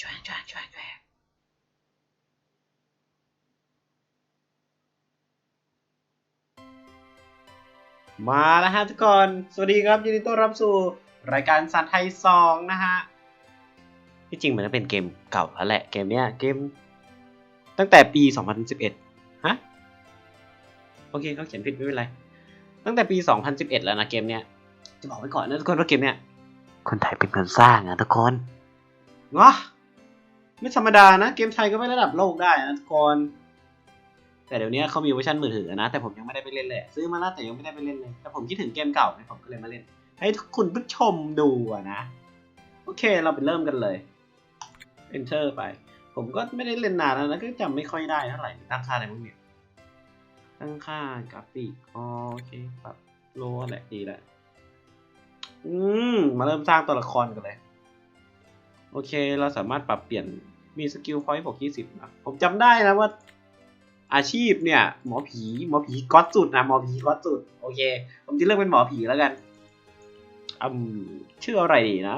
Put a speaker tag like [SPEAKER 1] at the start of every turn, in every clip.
[SPEAKER 1] ช่วยช่วยช่วยช่วยมาแล้วฮะทุกคน สวัสดีครับยินดีต้อนรับสู่รายการสัตว์ไทยซองนะฮะ ที่จริงมันก็เป็นเกมเก่าแล้วแหละเกมเนี้ยเกม ตั้งแต่ปี 2011 ฮะ โอเคเขาเขียนผิดไม่เป็นไร ตั้งแต่ปี 2011 แล้วนะเกมเนี้ย จะบอกไว้ก่อนนะทุกคนว่าเกมเนี้ยคนไทยเป็นคนสร้างอะทุกคนเนาะ ไม่ธรรมดานะ เกมไทยก็ไม่ระดับโลกได้นะทุกคนแต่เดี๋ยวนี้เขามีเวอร์ชันมือถือนะ แต่ผมยังไม่ได้ไปเล่นเลย ซื้อมาแล้วแต่ยังไม่ได้ไปเล่นเลย แต่ผมคิดถึงเกมเก่าผมก็เลยมาเล่น ให้ทุกคุณผู้ชมดูอะนะ โอเคเราไปเริ่มกันเลย enter ไป ผมก็ไม่ได้เล่นนานแล้วนะก็จำไม่ค่อยได้เท่าไหร่ตั้งค่าอะไรพวกเนี้ยตั้งค่ากราฟิกโอเคปรับโลแหละดีแล้วอืมมาเริ่มสร้างตัวละครกันเลย โอเค เราสามารถปรับเปลี่ยน มีสกิลพอยต์บวกยี่สิบนะผมจำได้นะว่า อาชีพเนี่ย หมอผีหมอผีก๊อตสุดนะหมอผีก๊อตสุด โอเค ผมจะเลือกเป็นหมอผีแล้วกันอืมชื่ออะไรดีนะ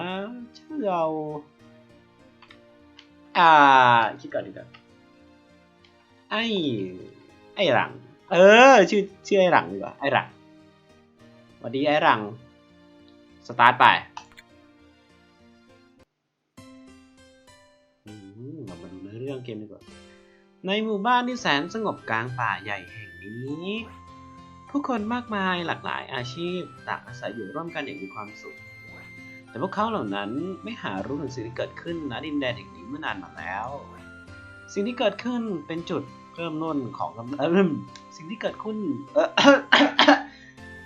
[SPEAKER 1] ชื่อเอาอ่าคิดก่อนดีกว่าไอ้ไอ้หลัง เออ ชื่อชื่อไอ้หลังดีกว่าไอ้หลังสวัสดีไอ้หลัง สตาร์ทไป นดีกว่า ในหมู่บ้านที่แสนสงบกลางป่าใหญ่แห่งนี้ ผู้คนมากมายหลากหลายอาชีพต่างอาศัยอยู่ร่วมกันอย่างมีความสุข แต่พวกเขาเหล่านั้นไม่หารู้ถึงสิ่งที่เกิดขึ้นณดินแดนแห่งนี้เมื่อนานมาแล้ว สิ่งที่เกิดขึ้นเป็นจุดเริ่มต้นของกำเอิ่มสิ่งที่เกิดขึ้น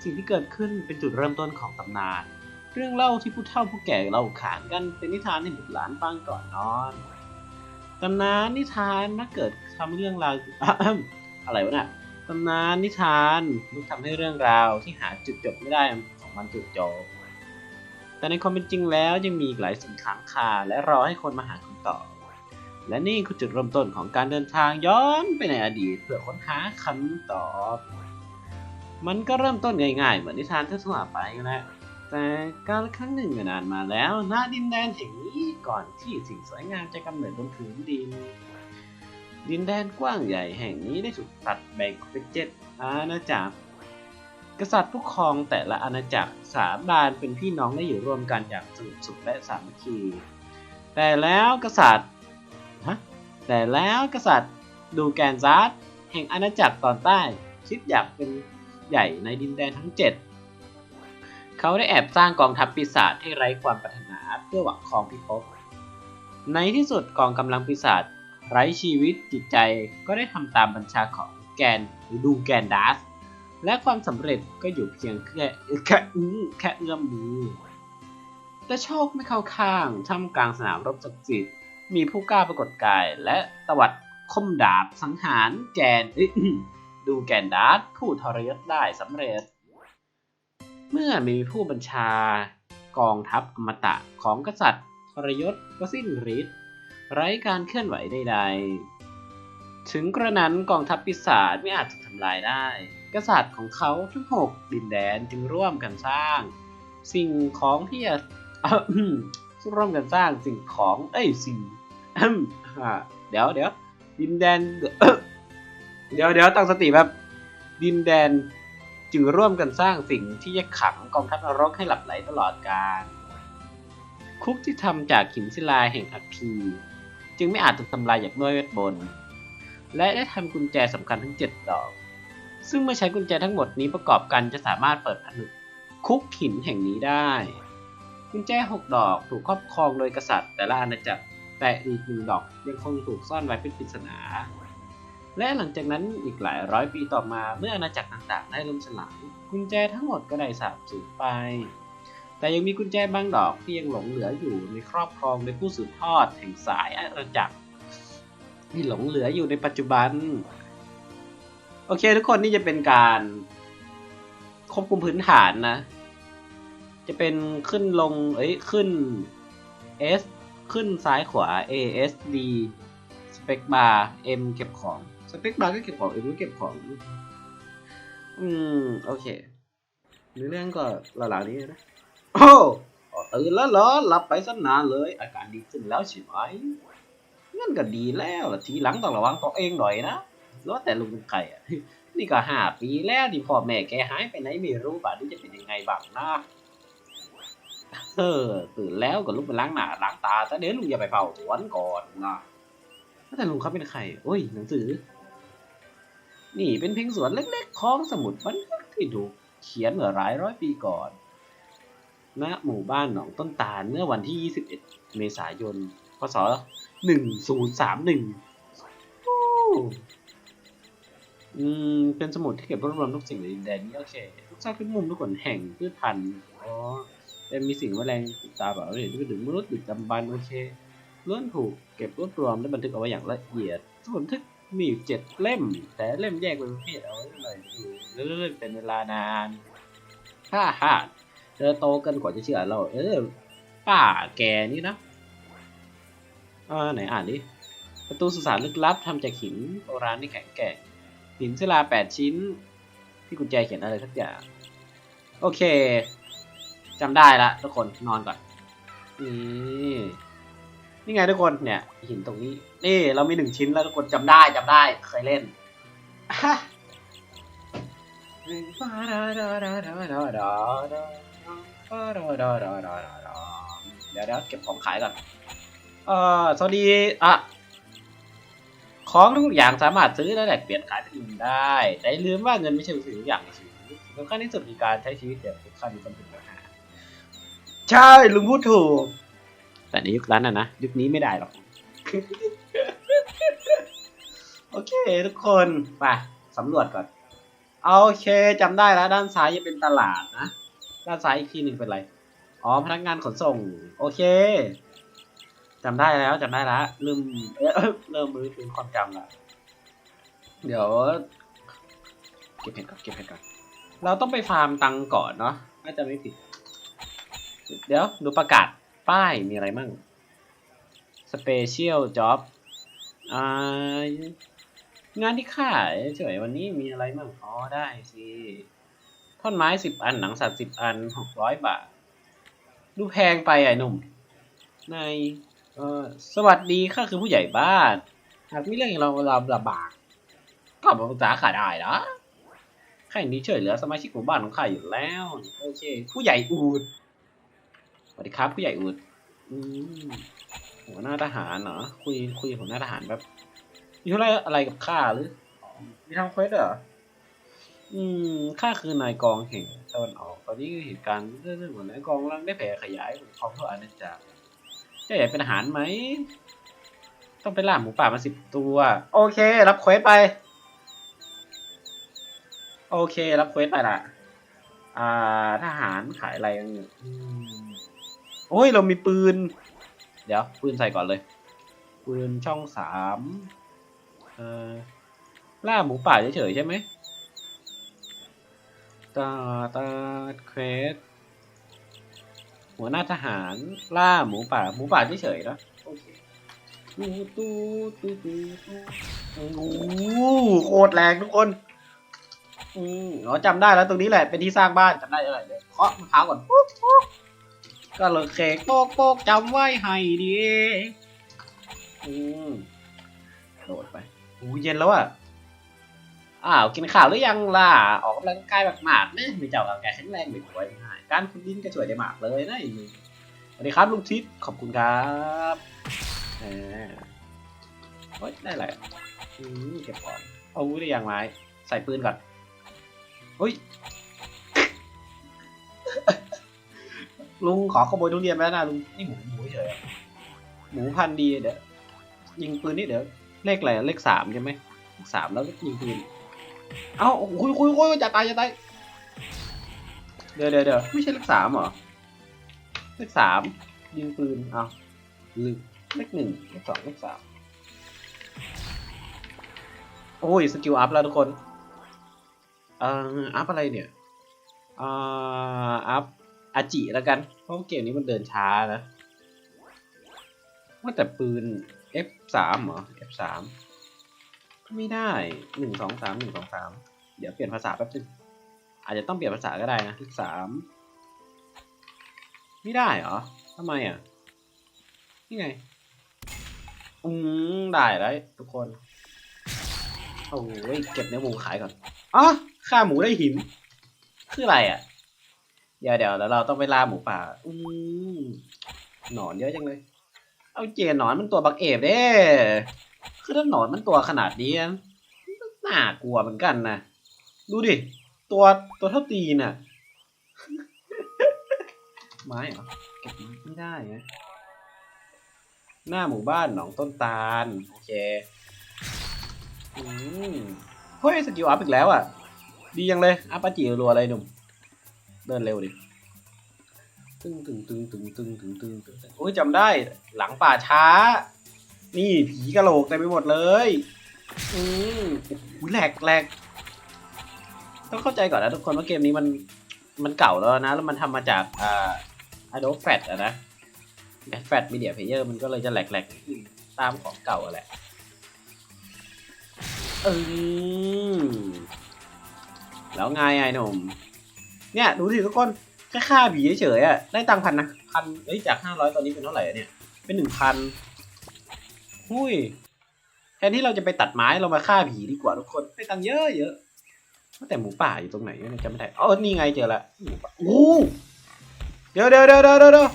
[SPEAKER 1] สิ่งที่เกิดขึ้นเป็นจุดเริ่มต้นของตำนาน เรื่องเล่าที่ผู้เฒ่าผู้แก่เล่าขานกันเป็นนิทานให้บุตรหลานฟังก่อนนอน ตำนานนิทานมักเกิดทำเรื่องราวอะไรวะน่ะตำนานนิทานมักทำให้เรื่องราวที่หาจุดจบไม่ได้ของมันจุดจบแต่ในความเป็นจริงแล้วยังมีหลายสิ่งค้างคาและรอให้คนมาหาคำตอบและนี่คือจุดเริ่มต้นของการเดินทางย้อนไปในอดีตเพื่อค้นหาคำตอบ มันก็เริ่มต้นง่ายๆเหมือนนิทานทั่วไปแหละ แต่การครั้งหนึ่งนานมาแล้วณดินแดนแห่งนี้ก่อนที่สิ่งสวยงามจะกำเนิดบนผืนดิน ดินแดนกว้างใหญ่แห่งนี้ได้ถูกตัดแบ่งเป็นเจ็ดอาณาจักร กษัตริย์ผู้ครองแต่ละอาณาจักรสาบานเป็นพี่น้องได้อยู่ร่วมกันอย่างสงบสุขและสามัคคี แต่แล้วกษัตริย์ฮะแต่แล้วกษัตริย์ดูแกนซาร์ดแห่งอาณาจักรตอนใต้คิดอยากเป็นใหญ่ในดินแดนทั้งเจ็ด เขาได้แอบสร้างกองทัพปีศาจที่ไร้ความปรารถนาเพื่อหวังครองพิภพ ในที่สุดกองกำลังปีศาจไร้ชีวิตจิตใจก็ได้ทำตามบัญชาของแกนหรือดูแกนดัสและความสำเร็จก็อยู่เพียงแค่แค่อื้อแค่เอื้อมมือ แต่โชคไม่เข้าข้างท่ามกลางสนามรบศักดิ์สิทธิ์มีผู้กล้าปรากฏกายและตวัดคมดาบสังหารแกนดูแกนดาร์ดผู้ทรยศได้สำเร็จ เมื่อมีผู้บัญชากองทัพอมตะของกษัตริย์ทรยศก็สิ้นฤทธิ์ไร้การเคลื่อนไหวใดๆ ถึงกระนั้นกองทัพปีศาจไม่อาจถูกทำลายได้ กษัตริย์ของเขาทั้งหกดินแดนจึงร่วมกันสร้าง สิ่งของที่จะร่วมกันสร้างสิ่งของ เอ้ยสิ่งเดี๋ยวเดี๋ยวดินแดน เดี๋ยวเดี๋ยวตั้งสติแบบดินแดน จึงร่วมกันสร้างสิ่งที่จะขังกองทัพนรกให้หลับไหลตลอดกาลคุกที่ทำจากหินศิลาแห่งอัคคีจึงไม่อาจถูกทำลายอย่างด้วยเวทมนต์และได้ทำกุญแจสำคัญทั้ง 7 ดอก ซึ่งเมื่อใช้กุญแจทั้งหมดนี้ประกอบกันจะสามารถเปิดผนึกคุกหินแห่งนี้ได้ กุญแจ 6 ดอกถูกครอบครองโดยกษัตริย์แต่ละอาณาจักรแต่อีกหนึ่งดอกยังคงถูกซ่อนไว้เป็นปริศนา และหลังจากนั้นอีกหลายร้อยปีต่อมาเมื่ออาณาจักรต่างๆ ได้ล่มสลายกุญแจทั้งหมดก็ได้สาบสูญไป แต่ยังมีกุญแจบางดอกที่ยังหลงเหลืออยู่ในครอบครองโดยผู้สืบทอดแห่งสายอาณาจักรที่หลงเหลืออยู่ในปัจจุบัน โอเคทุกคนนี่จะเป็นการควบคุมพื้นฐานนะ จะเป็นขึ้นลง เอ้ย ขึ้น S ขึ้นซ้ายขวา A S D สเปคบาร์ M เก็บของ สเปคบาร์ก็เก็บของ M ก็เก็บของ อืม โอเคในเรื่องก็หลังๆนี้นะ โอ้ตื่นแล้วเหรอหลับไปสักนานเลย อาการดีขึ้นแล้วใช่ไหมงั้นก็ดีแล้ว ทีหลังต้องระวังตัวเองหน่อยนะแล้วแต่ลุงเป็นใครอะ นี่ก็ห้าปีแล้วที่พ่อแม่แกหายไปไหนไม่รู้ป่ะนี่จะเป็นยังไงบ้างนะเออตื่นแล้วก็ลุกไปล้างหน้าล้างตาแต่เดี๋ยวลุงอย่าไปเป่าสวนก่อนนะแต่ลุงเขาเป็นใครโอ้ยหนังสือ นี่เป็นเพียงสวนเล็กๆ ของสมุดบันทึกที่ถูกเขียนเมื่อหลายร้อยปีก่อน ณ หมู่บ้านหนองต้นตาลเมื่อวันที่ 21 เมษายน พศ 1031อืม เป็นสมุดที่เก็บรวบรวมทุกสิ่งในดินแดนนี้โอเค ทุกซากทุกมุมทุกคนแห่งพืชพันธุ์อ๋อเป็นมีสิ่งแมลงติดตาแบบเห็นที่ถึงมนุษย์ดึกดำบรรพ์โอเคล้วนถูกเก็บรวบรวมและบันทึกเอาไว้อย่างละเอียดสมุดบันทึก มีอยู่เจ็ดเล่ม แต่เล่มแยกเป็นประเภทเอาไว้หน่อยเรื่อยๆเป็นเวลานานฮ่าฮ่าเธอโตเกินกว่าจะเชื่อเรา เออ ป้าแกนี่นะอ่าไหนอ่านดิ ประตูสุสานลึกลับทำจากหินโบราณที่แข็งแกร่งหินศิลาแปดชิ้น ที่กุญแจเขียนอะไรสักอย่าง โอเคจำได้ละทุกคนนอนก่อนนี่ นี่ไงทุกคนเนี่ยหินตรงนี้ นี่เรามีหนึ่งชิ้นแล้วทุกคนจำได้จำได้เคยเล่นอะเดี๋ยวเดี๋ยวเก็บของขายก่อนเอ่อสวัสดีอะของทุกอย่างสามารถซื้อและแลกเปลี่ยนขายเป็นเงินได้ แต่อย่าลืมว่าเงินไม่ใช่ทุกสิ่งทุกอย่างในชีวิตสำคัญที่สุดคือการใช้ชีวิตอย่างทุกขั้นที่ต้องเป็นปัญหาใช่ลุงพูดถูก แต่ในยุคนั้นนะนะ ยุคนี้ไม่ได้หรอก โอเค ทุกคนไปสำรวจก่อน โอเคจำได้แล้ว ด้านซ้ายจะเป็นตลาดนะ ด้านซ้ายอีกทีหนึ่งเป็นอะไรอ๋อพนักงานขนส่ง โอเคจำได้แล้วจำได้แล้วลืมเริ่มมือถึงความจำละเดี๋ยวเก็บเห็ดก่อนเก็บเห็ดก่อนเราต้องไปฟาร์มตังก่อนเนาะน่าจะไม่ผิด เดี๋ยวดูประกาศ ป้ายมีอะไรมั่ง Special Job อ่างานที่ขายเฉยวันนี้มีอะไรมั่งอ๋อได้สิท่อนไม้สิบอันหนังสัตว์สิบอันหกร้อยบาท ดูแพงไปอะหนุ่ม ในเออสวัสดีข้าคือผู้ใหญ่บ้าน หากมีเรื่องอย่างเราเราลำบากก็มาปรึกษาข้าได้นะข้ายินดีช่วยเหลือสมาชิกหมู่บ้านของข้าอยู่แล้วโอเคผู้ใหญ่อูด วัสดีครับผู้ใหญ่อูดอืมหัวหน้าทหารเหรอคุยคุยกับหัวหน้าทหารแบบมีอะไรอะไรกับข้าหรืออ๋อมีทำเควสเหรออืมข้าคือนายกองแห่งตะวันออก ตอนนี้เหตุการณ์เรื่องของนายกองกำลังได้แผ่ขยายของทั่วอาณาจักรจะอยากเป็นอาหารไหม ต้องไปล่าหมูป่ามาสิบตัว โอเค รับเควสไป โอเค รับเควสไปละอ่าทหารขายอะไรกันเนี่ยอืม โอ้ยเรามีปืน เดี๋ยว ปืนใส่ก่อนเลย ปืนช่องสามเอ่อล่าหมูป่าเฉยๆใช่ไหมตาตาเควสหัวหน้าทหารล่าหมูป่า หมูป่าเฉยๆนะโอเคตูตูตูตูตูโอ้โหโคตรแรงทุกคนอืมอ๋อจำได้แล้วตรงนี้แหละเป็นที่สร้างบ้านจำได้อะไรเดี๋ยวเคาะมะพร้าวก่อนปุ๊บปุ๊บ ก็เลยเคกโป๊กโป๊กจำไว้ให้ดีอืมโดดไปอู้เย็นแล้วอะอ้าวกินข้าวหรือยังล่ะออกกำลังกายแบบหมากเนี่ยมีเจ้ากำลังกายแข็งแรงไม่ป่วยง่ายการขุดดินก็ช่วยได้มากเลยนะไอ้มึงสวัสดีครับลุงทิพย์ขอบคุณครับเออเฮ้ยได้อะไรอะอืมเก็บของเอาวุธได้ยังไงใส่ปืนก่อนเฮ้ย ลุงขอขโมยทุเรียนไปแล้วนะลุงนี่หมูหมูเฉยอะหมูพันธุ์ดีเดี๋ยวยิงปืนนี่เดี๋ยวเลขอะไรอะเลขสามใช่ไหมเลขสามแล้วก็ยิงปืนเอ้าคุยคุยคุยจะตายจะตายเดี๋ยวเดี๋ยวเดี๋ยวไม่ใช่เลขสามเหรอเลขสามยิงปืนเอ้าลืมเลขหนึ่งเลขสองเลขสามโอ้ยสกิลอัพแล้วทุกคนเอ่ออัพอะไรเนี่ยเอ่ออัพ อาจิแล้วกัน เพราะเกมนี้มันเดินช้านะว่าแต่ปืน F3 เหรอ F3 ไม่ได้หนึ่งสองสามหนึ่งสองสามเดี๋ยวเปลี่ยนภาษาแป๊บนึงอาจจะต้องเปลี่ยนภาษาก็ได้นะที่สามไม่ได้เหรอทำไมอะนี่ไงอืมได้แล้วทุกคนโอ้ยเก็บเนื้อหมูขายก่อนอ๋อฆ่าหมูได้หิน คืออะไรอะ เดี๋ยวเดี๋ยวแล้วเราต้องไปล่าหมูป่า อืมหนอนเยอะจังเลย เอาเจหนอนมันตัวบักเอฟเด้ คือถ้าหนอนมันตัวขนาดนี้นะน่ากลัวเหมือนกันนะ ดูดิ ตัวตัวเท่าตีนน่ะ ไม้เหรอ เก็บไม้ไม่ได้นะหน้าหมู่บ้านหนองต้นตาล โอเค อืมเฮ้ยสกิลอัพอีกแล้วอะ ดียังเลย อัพปาจิรัวอะไรหนุ่ม เดินเร็วดิตึงตึงตึงตึงตึงตึงตึงตึงโอ้ยจำได้ หลังป่าช้า นี่ผีกะโหลกเต็มไปหมดเลย อืมแหลกแหลกต้องเข้าใจก่อนนะทุกคนว่าเกมนี้มันมันเก่าแล้วนะ แล้วมันทำมาจากอ่า Adobe Flash อะนะ Flash Media Player มันก็เลยจะแหลกแหลกๆนิดนึงตามของเก่าแหละเออแล้วไงไอ้หนุ่ม เนี่ยดูสิทุกคนแค่ค่าผีเฉยๆอะได้ตังค์พันนะพันเฮ้ยจากห้าร้อยตอนนี้เป็นเท่าไหร่อะเนี่ย เป็นหนึ่งพันหุ้ยแทนที่เราจะไปตัดไม้เรามาฆ่าผีดีกว่าทุกคนได้ตังค์เยอะเยอะแต่หมูป่าอยู่ตรงไหนเนี่ยจำไม่ได้อ๋อนี่ไงเจอละหมูป่าโอ้เดี๋ยวเดี๋ยวเดี๋ยวเดี๋ยวเดี๋ยว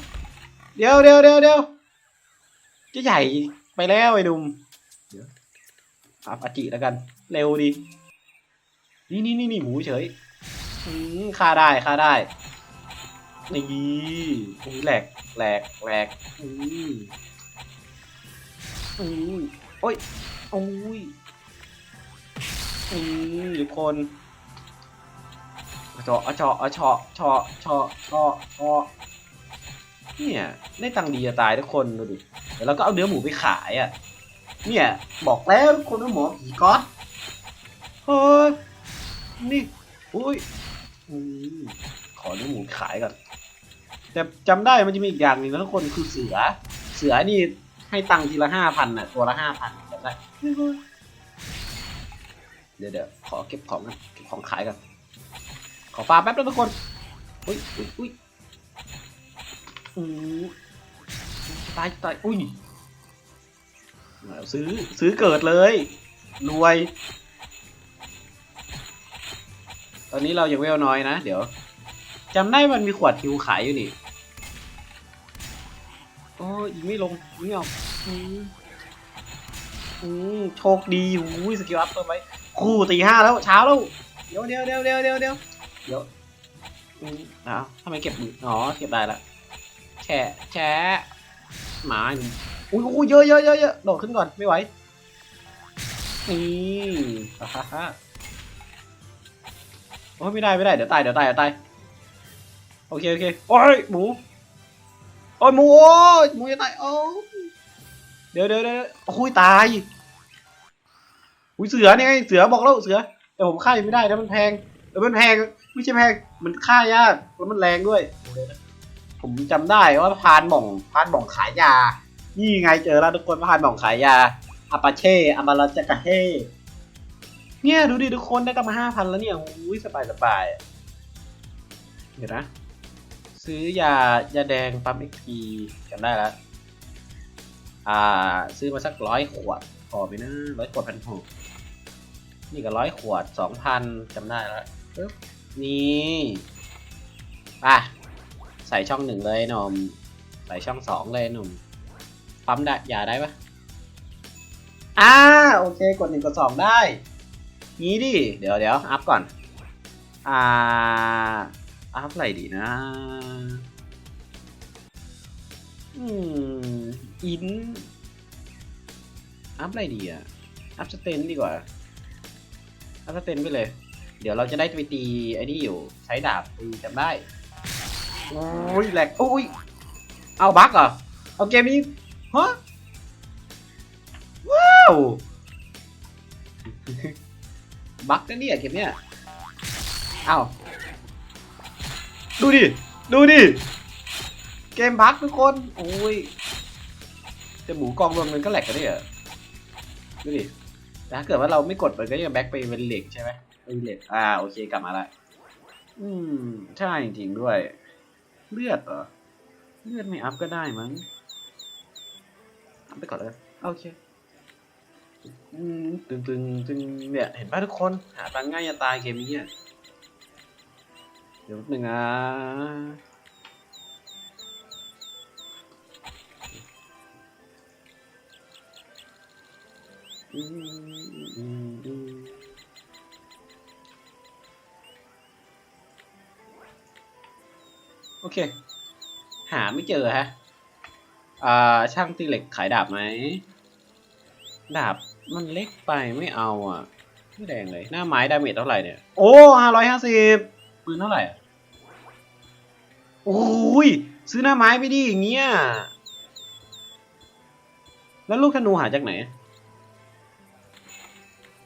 [SPEAKER 1] เดี๋ยวเดี๋ยวเดี๋ยวเดี๋ยวจะใหญ่ไปแล้วไอ้หนุ่มเดี๋ยวอัพอาจิแล้วกัน เร็วดี นี่นี่นี่นี่หมูเฉย อืมฆ่าได้ฆ่าได้ นี่แหลกแหลกแหลกอืมอืมโอ้ยโอ้ยอืมทุกคนเจาะเจาะเจาะเจาะเจาะเจาะเจาะเนี่ยได้ตังดีจะตายทุกคนดูดิเดี๋ยวเราก็เอาเนื้อหมูไปขายอะ เนี่ยบอกแล้วทุกคนว่าหมอผีก๊อตเฮ้ยนี่อุ้ย ขอเนื้อหมูขายก่อน แต่จำได้มันจะมีอีกอย่างหนึ่งนะทุกคนคือเสือ เสือนี่ให้ตังค์ทีละห้าพันน่ะ ตัวละห้าพันจำได้ เดี๋ยวเดี๋ยวขอเก็บของกันเก็บของขายกันขอฟาแป๊บนึงทุกคน อุ้ยอุ้ยอุ้ยอู้ตายตายอุ้ยซื้อซื้อเกิดเลย รวย ตอนนี้เรายังเวลน้อยนะ เดี๋ยวจำได้มันมีขวดฮิวขายอยู่นี่ โอ้ยิงไม่ลงยิงไม่ออกอืมอืมโชคดีหูยสกิลอัพเพิ่มไปคู่ตีห้าแล้วเช้าแล้ว เดี๋ยวเดี๋ยวเดี๋ยวเดี๋ยวเดี๋ยวเดี๋ยวเดี๋ยวอืมอ้าวทำไมเก็บมืออ๋อเก็บได้ละแฉะแฉะหมาหนึ่อุ้ยอุ้ยเยอะเยอะเยอะเยอะโดดขึ้นก่อนไม่ไหวนี่ฮ่าฮ่า อ้ยไม่ได้ไม่ได้เดี๋ยวตายเดี๋ยวตายเดี๋ยวตายโอเคโอเคโอ้ยหมูโอ้ยหมูโอ้ยหมูจะตายโอ้ยเดี๋ยวเดี๋ยวเดี๋ยวโอ้ยตายอุ้ยเสือนี่ไงเสือบอกแล้วเสือแต่ผมฆ่ายังไม่ได้นะมันแพงเออมันแพงไม่ใช่แพงมันฆ่ายากแล้วมันแรงด้วย ผมจำได้ว่าพานหม่องพานหม่องขายยา นี่ไงเจอแล้วทุกคนพานหม่องขายยาอาปาเช่อามาลาจากาเฮ เนี่ยดูดิทุกคนได้ตั้งมาห้าพันแล้วเนี่ยอุ้ยสบายสบายเดี๋ยวนะ ซื้อยายาแดงปั๊มเอ็กพีจำได้แล้วอ่า ซื้อมาสักร้อยขวดพอไหมนะร้อยขวดพันหกนี่ก็ร้อยขวดสองพันจำได้แล้วปึ๊บนี่ไป่ะใส่ช่องหนึ่งเลยหนมใส่ช่องสองเลยหนุ่มปั๊มได้ยาได้ปะอ่าโอเค กดหนึ่งกดสองได้ งี้ดิ เดี๋ยวเดี๋ยวอัพก่อน อ่า อัพอะไรดีนะ อืม อิน อัพอะไรดีอะอัพสเตนดีกว่า อัพสเตนไปเลย เดี๋ยวเราจะได้ไปตีไอ้นี่อยู่ ใช้ดาบตีจำได้ โอ้ยแหลกโอ้ย เอาบั๊กเหรอ เอาเกมนี้ฮะ ว้าว บั๊กนะเนี่ยเกมเนี้ยเอ้าดูดิ ดูดิ เกมบั๊กทุกคน โอ้ยแต่หมูกองรวมมันก็แหลกกันเนี่ยดูดิแต่ถ้าเกิดว่าเราไม่กดมันก็ยังแบ็กไปเป็นเหล็กใช่ไหมเป็นเหล็กอ่า โอเคกลับมาละอืม ใช่จริงๆด้วย เลือดเหรอ เลือดไม่อัพก็ได้มั้งอัพไปก่อนเลยโอเคอืม ตึงตึงตึงเนี่ยเห็นป่ะทุกคน หาตังง่ายจะตายเกมนี้อะเดี๋ยวแป๊บนึงอะอืมอืมอืมโอเค หาไม่เจอฮะ อ่า ช่างตีเหล็กขายดาบไหม ดาบ มันเล็กไปไม่เอาอะไม่แดงเลย หน้าไม้ดาเมจเท่าไหร่เนี่ย โอ้ห้าร้อยห้าสิบปืนเท่าไหร่อะโอ้ยซื้อหน้าไม้ไปดิอย่างเงี้ย แล้วลูกธนูหาจากไหน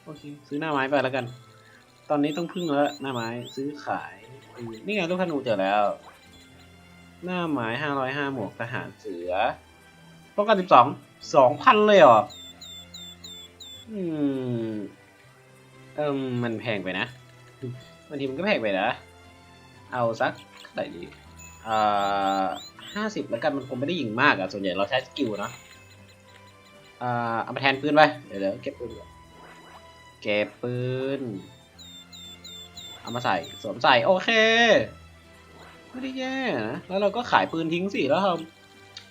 [SPEAKER 1] โอเค ซื้อหน้าไม้ไปแล้วกัน ตอนนี้ต้องพึ่งแล้วหน้าไม้ซื้อขายอืมนี่ไงลูกธนูเจอแล้ว หน้าไม้ห้าร้อยห้าหมวกทหารเสือป้องกันสิบสองสองพันเลยเหรอ อืม เอิมมันแพงไปนะบางทีมันก็แพงไปนะ เอาสักเท่าไหร่ดีอ่าห้าสิบแล้วกันมันคงไม่ได้ยิงมากอะส่วนใหญ่เราใช้สกิลเนาะอ่าเอามาแทนปืนไปเดี๋ยวเดี๋ยวเก็บปืนเก็บปืน เอามาใส่สวมใส่โอเคไม่ได้แย่นะแล้วเราก็ขายปืนทิ้งสิแล้วเรา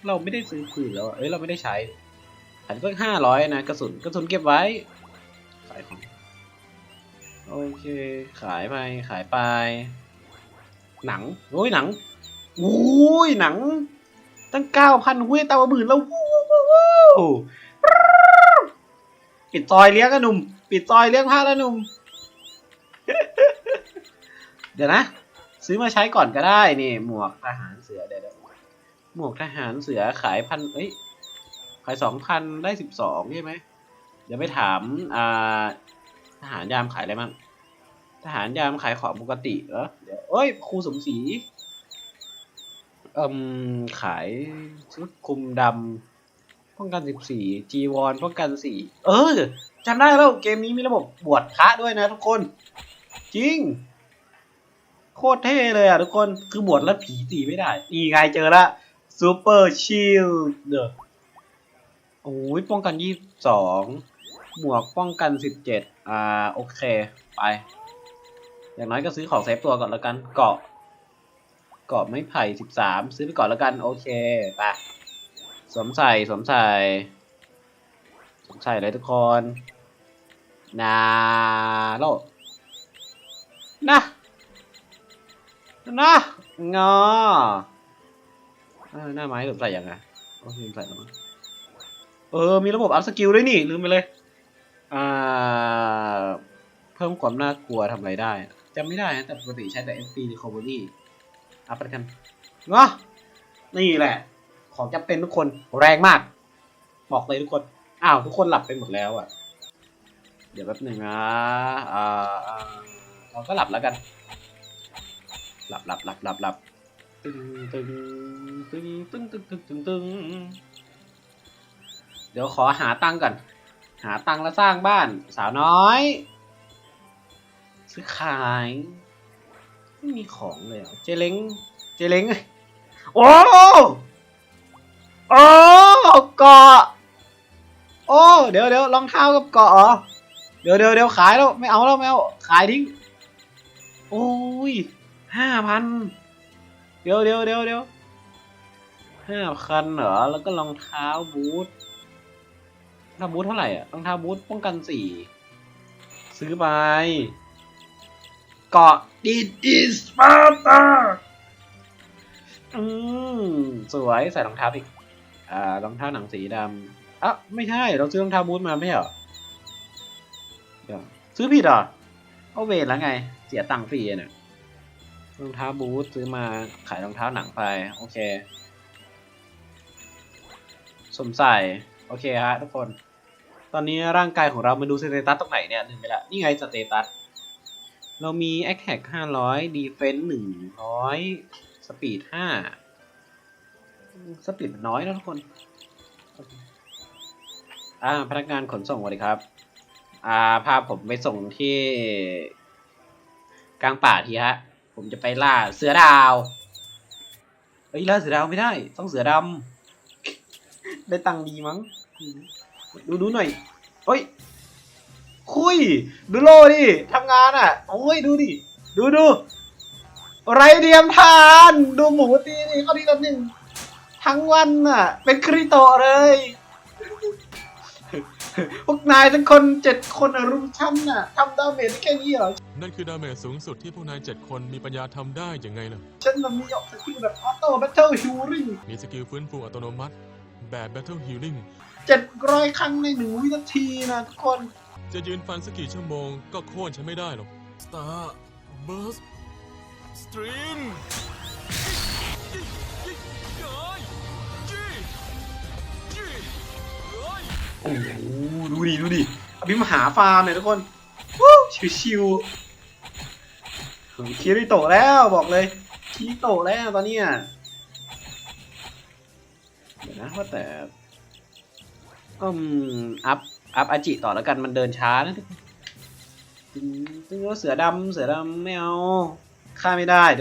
[SPEAKER 1] เราไม่ได้ซื้อปืนแล้วเอ้ยเราไม่ได้ใช้ ขายก็ห้าร้อยนะกระสุนกระสุนเก็บไว้ ขายของโอเค ขายไปขายไป หนังโอ้ยหนังโอ้ยหนัง ตั้งเก้าพันหุ้ยตาหมื่นแล้วปิดซอยเลี้ยงกันหนุ่ม ปิดซอยเลี้ยงผ้าแล้วหนุ่ม เดี๋ยวนะ ซื้อมาใช้ก่อนก็ได้นี่ หมวกทหารเสือเดี๋ยวหมวกทหารเสือขายพันเอ้ย ขายสองพันได้สิบสองใช่ไหม เดี๋ยวไปถามอ่าทหารยามขายอะไรมั่งทหารยามขายของปกติเหรอ เดี๋ยวเอ้ยครูสมศรีเอ่มขายชุดคลุมดำป้องกันสิบสี่จีวรป้องกันสี่เออจำได้แล้วเกมนี้มีระบบบวชพระด้วยนะทุกคน จริง โคตรเท่เลยอะทุกคนคือบวชแล้วผีตีไม่ได้ นี่ไงเจอละซูเปอร์ชิลเดอ โอ้ยป้องกันยี่สองหมวกป้องกันสิบเจ็ดอ่าโอเคไป อย่างน้อยก็ซื้อของเซฟตัวก่อนแล้วกันเกาะเกาะไม้ไผ่สิบสามซื้อไปก่อนแล้วกันโอเคไปสวมใส่สวมใส่สวมใส่เลยทุกคนนาโลนะนะงอเออหน้าไม้สวมใส่ยังไงโอ้ลืมใส่แล้วมั้ง เออ มีระบบอัพสกิลด้วยนี่ลืมไปเลย อ่า เพิ่มความน่ากลัวทำอะไรได้จำไม่ได้นะแต่ปกติใช้แต่ MP Recovery อัพไปกันเนาะนี่แหละ ของจำเป็นทุกคนแรงมาก บอกเลยทุกคน อ้าวทุกคนหลับไปหมดแล้วอะ่ะ เดี๋ยวแป๊บหนึ่งนะอ่าเราก็หลับแล้วกัน หลับหลับหลับหลับหลับตึงตึงตึงตึงตึงตึงตึง ดี๋ยวขอหาตังก่อน หาตังแล้วสร้างบ้าน สาวน้อย ซื้อขายไม่มีของเลยอะเจเล้งเจเล้งโอ้โอ้เกาะโอ้เดี๋ยวเดี๋ยวรองเท้ากับเกาะเหรอเดี๋ยวเดี๋ยวเดี๋ยวขายแล้วไม่เอาแล้วไม่เอาขายทิ้งโอ้ยห้าพันเดี๋ยวเดี๋ยวเดี๋ยวเดี๋ยวห้าพันเหรอแล้วก็รองเท้าบูท ทาบูทเท่าไหร่อะรองเท้าบูทป้องกันสี่ซื้อไปเกาะดิดอิสปาร์ตาอืมสวยใส่รองเท้าอีกอ่ารองเท้าหนังสีดำอะไม่ใช่ เราซื้อรองเท้าบูทมาไม่ใช่เหรอเดี๋ยวซื้อผิดเหรอเอาเวรแล้วไง เสียตังค์ฟรีเนี่ยรองเท้าบูทซื้อมาขายรองเท้าหนังไปโอเคสวมใส่ โอเคฮะทุกคน ตอนนี้ร่างกายของเรามาดูสเตตัสตรงไหนเนี่ยลืมไปละนี่ไงสเตตัส เรามี Attack 500 Defense 100 Speed 5 Speed มันน้อยนะทุกคน อ่า พนักงานขนส่งสวัสดีครับ อ่า พาผมไปส่งที่ กลางป่าทีฮะ ผมจะไปล่าเสือดาวเอ้ยล่าเสือดาวไม่ได้ ต้องเสือดำ ได้ตังค์ดีมั้ง ดูดูหน่อยเฮ้ย คุย ดูโลดิทำงานอะ โอ้ย ดูดิ ดูดู ไรเดียมทาน ดูหมูตีนี่เขาดีละหนึ่ง ทั้งวันอะ เป็นคริโตะเลย พวกนายทั้งคนเจ็ดคนอะรุมฉันน่ะทำดาเมจได้แค่นี้เหรอ
[SPEAKER 2] นั่นคือดาเมจสูงสุดที่พวกนายเจ็ดคนมีปัญญาทำได้ยังไงล่ะ
[SPEAKER 1] ฉันมันมีออกสกิลแบบออโต้แบทเทิลฮิลลิ่ง
[SPEAKER 2] มีสกิลฟื้นฟูอัตโนมัติ แบบ Battle Healing
[SPEAKER 1] เจ็ดร้อยครั้งในหนึ่งวินาทีนะทุกคน
[SPEAKER 2] จะยืนฟันสักกี่ชั่วโมงก็โค่นฉันไม่ได้หรอก Star Burst Stream
[SPEAKER 1] โอ้โหดูดิ ดูดิอภิมหาฟาร์มเนี่ยทุกคนวู้ชิวๆคิริโตะแล้วบอกเลยคิริโตะแล้วตอนเนี้ย เดี๋ยวนะว่าแต่อืมอัพอัพอาจิต่อแล้วกันมันเดินช้านะทุกคนตึงตึงว่าเสือดำเสือดำไม่เอาฆ่าไม่ได้